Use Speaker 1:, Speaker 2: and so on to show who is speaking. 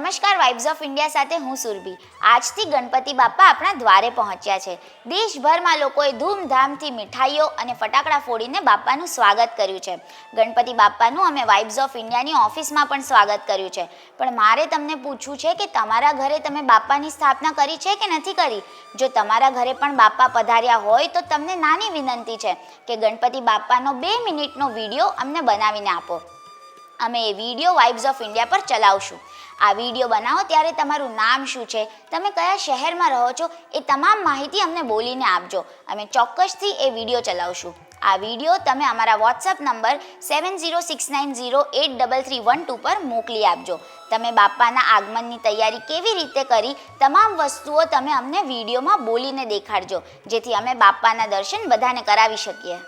Speaker 1: નમસ્કાર vibes of India સાથે હું સુરભી. આજથી ગણપતિ બાપા આપણા દ્વારે પહોંચ્યા છે. દેશભરમાં લોકોએ ધૂમધામથી મીઠાઈઓ અને ફટાકડા ફોડીને બાપાનું સ્વાગત કર્યું છે. ગણપતિ બાપાનું અમે વાઇબ્સ ઓફ ઇન્ડિયાની ઓફિસમાં પણ સ્વાગત કર્યું છે. પણ મારે તમને પૂછવું છે કે તમારા ઘરે તમે બાપ્પાની સ્થાપના કરી છે કે નથી કરી? જો તમારા ઘરે પણ બાપા પધાર્યા હોય તો તમને નાની વિનંતી છે કે ગણપતિ બાપ્પાનો બે મિનિટનો વીડિયો અમને બનાવીને આપો. અમે એ વીડિયો વાઇબ્સ ઓફ ઇન્ડિયા પર ચલાવશું. આ વીડિયો બનાવો ત્યારે તમારું નામ શું છે, તમે કયા શહેરમાં રહો છો, એ તમામ માહિતી અમને બોલીને આપજો. અમે ચોક્કસથી એ વીડિયો ચલાવશું. આ વીડિયો તમે અમારા WhatsApp number seven zero six nine zero eight double three one two પર મોકલી આપજો. તમે બાપ્પાના આગમનની તૈયારી કેવી રીતે કરી, તમામ વસ્તુઓ તમે અમને વિડીયોમાં બોલીને દેખાડજો, જેથી અમે બાપ્પાના દર્શન બધાને કરાવી શકીએ.